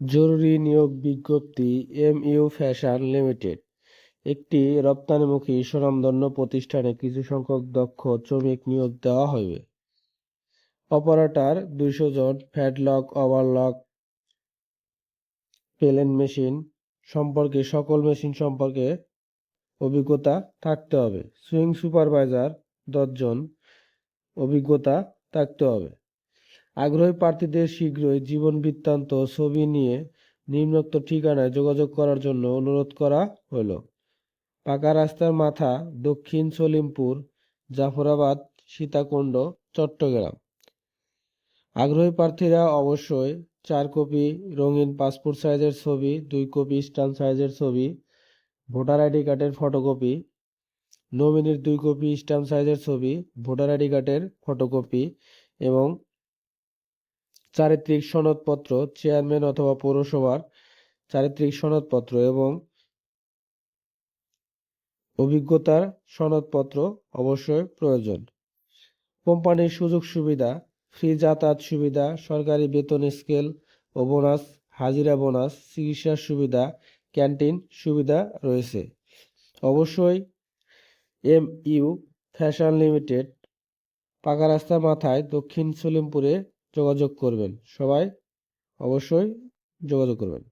জরুরি নিয়োগ বিজ্ঞপ্তি এম ইউ ফ্যাশন লিমিটেড। একটি রপ্তানিমুখী স্বনামধন্য প্রতিষ্ঠানে কিছু সংখ্যক দক্ষ শ্রমিক নিয়োগ দেওয়া হবে অপারেটর দুইশো জন, ফ্যাডলক, ওভারলক, পেলেন মেশিন সম্পর্কে, সকল মেশিন সম্পর্কে অভিজ্ঞতা থাকতে হবে। সুইং সুপারভাইজার দশজন অভিজ্ঞতা থাকতে হবে। আগ্রহী প্রার্থীদের শীঘ্রই জীবন বৃত্তান্ত ছবি নিয়ে নিম্নোক্ত ঠিকানায় যোগাযোগ করার জন্য অনুরোধ করা হল। পাকা রাস্তার মাথা দক্ষিণ সলিমপুর, জাফরাবাদ, সীতাকুণ্ড, চট্টগ্রাম। আগ্রহী প্রার্থীরা অবশ্যই চার কপি রঙিন পাসপোর্ট সাইজের ছবি, দুই কপি স্ট্যাম্প সাইজের ছবি, ভোটার আইডি কার্ডের ফটোকপি, নমিনির দুই কপি স্ট্যাম্প সাইজের ছবি, ভোটার আইডি কার্ডের ফটোকপি এবং চারিত্রিক সনদপত্র, চেয়ারম্যান অথবা পৌরসভার চারিত্রিক সনদপত্র এবং অভিজ্ঞতার সনদপত্র অবশ্যই প্রয়োজন। কোম্পানির সুযোগ সুবিধা ফ্রি যাতায়াত সুবিধা, সরকারি বেতন স্কেল ও বোনাস, হাজিরা বোনাস চিকিৎসার সুবিধা, ক্যান্টিন সুবিধা রয়েছে। অবশ্যই এম ইউ ফ্যাশন লিমিটেড, পাকা রাস্তার মাথায় দক্ষিণ সলিমপুরে যোগাযোগ করবেন। সবাই অবশ্যই যোগাযোগ করবেন।